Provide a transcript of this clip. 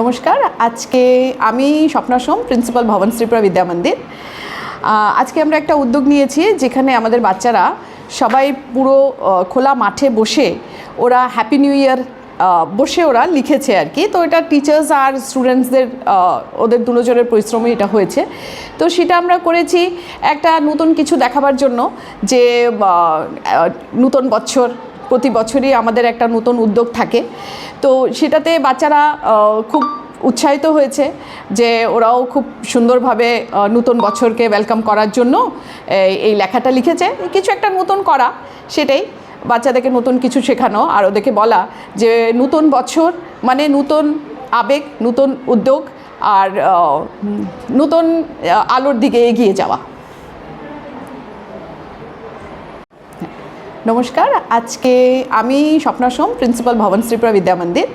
নমস্কার, আজকে আমি স্বপ্না সোম, প্রিন্সিপাল ভবন শ্রীপুরা বিদ্যা মন্দির। আজকে আমরা একটা উদ্যোগ নিয়েছি যেখানে আমাদের বাচ্চারা সবাই পুরো খোলা মাঠে বসে ওরা হ্যাপি নিউ ইয়ার বসে ওরা লিখেছে আর কি। তো এটা টিচার্স আর স্টুডেন্টসদের ওদের দুজনের পরিশ্রমে এটা হয়েছে। তো সেটা আমরা করেছি একটা নতুন কিছু দেখাবার জন্য যে নতুন বছর প্রতি বছরই আমাদের একটা নতুন উদ্যোগ থাকে। তো সেটাতে বাচ্চারা খুব উৎসাহিত হয়েছে যে ওরাও খুব সুন্দরভাবে নতুন বছরকে ওয়েলকাম করার জন্য এই- লেখাটা লিখেছে। কিছু একটা নতুন করা, সেটাই। বাচ্চাদেরকে নতুন কিছু শেখানো, আর ওদেরকে বলা যে নতুন বছর মানে নতুন আবেগ, নতুন উদ্যোগ, আর নতুন আলোর দিকে এগিয়ে যাওয়া। নমস্কার আজকে আমি স্বপ্নাসম প্রিন্সিপাল ভবন শ্রীপুরা বিদ্যা মন্দির।